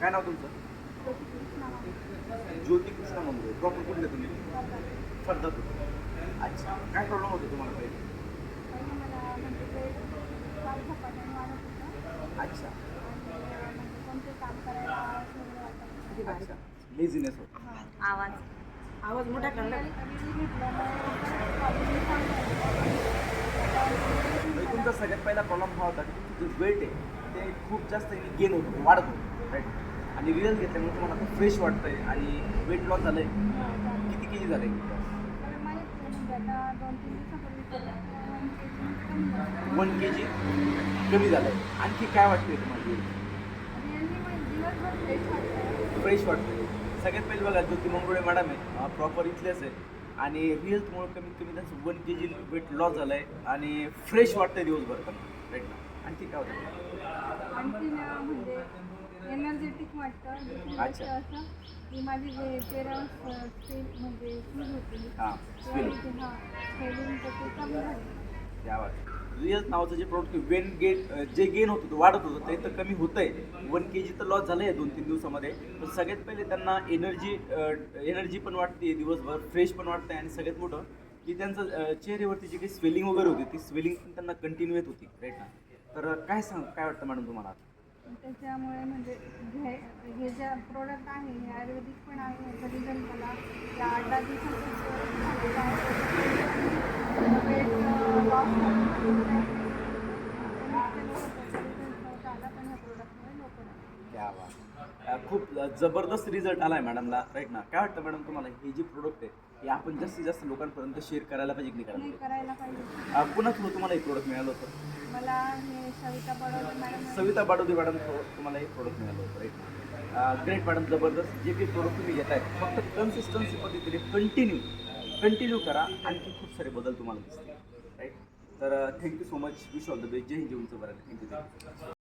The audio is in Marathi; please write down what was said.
काय नाव तुमचं? ज्योती कृष्ण मंगळ प्रॉपर कुठले तुम्ही? पद्धत अच्छा. काय प्रॉब्लेम होतो तुम्हाला पहिले? अच्छा. अच्छा. लेझीनेस होतो. आवाज. आवाज मोठा करणार म्हणजे तुमचा सगळ्यात पहिला प्रॉब्लेम हा होता की तुमचं जे वेट आहे ते खूप जास्त गेन होत होतं वाढत होतं. राईट आणि रिझल्ट घेतल्यामुळे तुम्हाला खूप फ्रेश वाटतंय आणि वेट लॉस झालंय. किती के जी झालंय? वन के जी कमी झालंय. आणखी काय वाटतंय तुम्हाला फ्रेश वाटतंय. सगळ्यात पहिले बघा ज्योती मंगुळे मॅडम आहे. प्रॉपर इथलेच आहे. आणि हेल्थमुळे कमीत कमी त्यांचं one K G weight loss झालं आहे आणि फ्रेश वाटतंय दिवसभर पण. राईट ना? आणखी काय होतं आणखी एनर्जेटिक वाटतं. दुसरी गोष्ट अच्छा. असं की माझी जे चेहऱ्यावर स्पेल म्हणजे सूज होती. हां स्वेलिंग हां स्पेलिंग तर ते कमी झाली. त्या रिअल नावाचं जे प्रोडक्ट वेन गेन जे गेन होतं ते वाढत होतं ते तर कमी होतंय. वन के जी तर लॉस झालं आहे दोन तीन दिवसामध्ये. पण सगळ्यात पहिले त्यांना एनर्जी एनर्जी पण वाटते दिवसभर फ्रेश पण वाटतंय आणि सगळ्यात मोठं की त्यांचं अं, चेहऱ्यावरती जी काही स्वेलिंग वगैरे होती ती स्वेलिंग पण त्यांना कंटिन्यू येत होती राईट ना? तर काय सांग काय वाटतं मॅडम तुम्हाला त्याच्यामुळे म्हणजे हे हे जे प्रोडक्ट आहे हे आयुर्वेदिक पण आहे याचा रिझल्ट मला या आठ दहा दिवसात वेट लॉस झाला पण ह्या प्रोडक्टमुळे लोक खूप जबरदस्त रिझल्ट आला आहे मॅडमला राईट ना? काय वाटतं मॅडम तुम्हाला? हे जे प्रोडक्ट आहे हे आपण जास्तीत जास्त लोकांपर्यंत शेअर करायला पाहिजे की नाही करायला हे पाहिजे? अं, पुन्हा थ्रू तुम्हाला हे प्रोडक्ट मिळालं होतं. मला हे सविता बडोदे मॅडम सविता बाडोदे मॅडम तुम्हाला एक प्रोडक्ट मिळालं होतं राईट ग्रेट मॅडम जबरदस्त. जे काही प्रोडक्ट तुम्ही घेताय फक्त कन्सिस्टन्सी पद्धतीने कंटिन्यू कंटिन्यू करा. आणखी खूप सारे बदल तुम्हाला दिसतील राईट तर thank you so much wish all the best Jai Hind जेवणचं बरं थँक्यू थँक्यू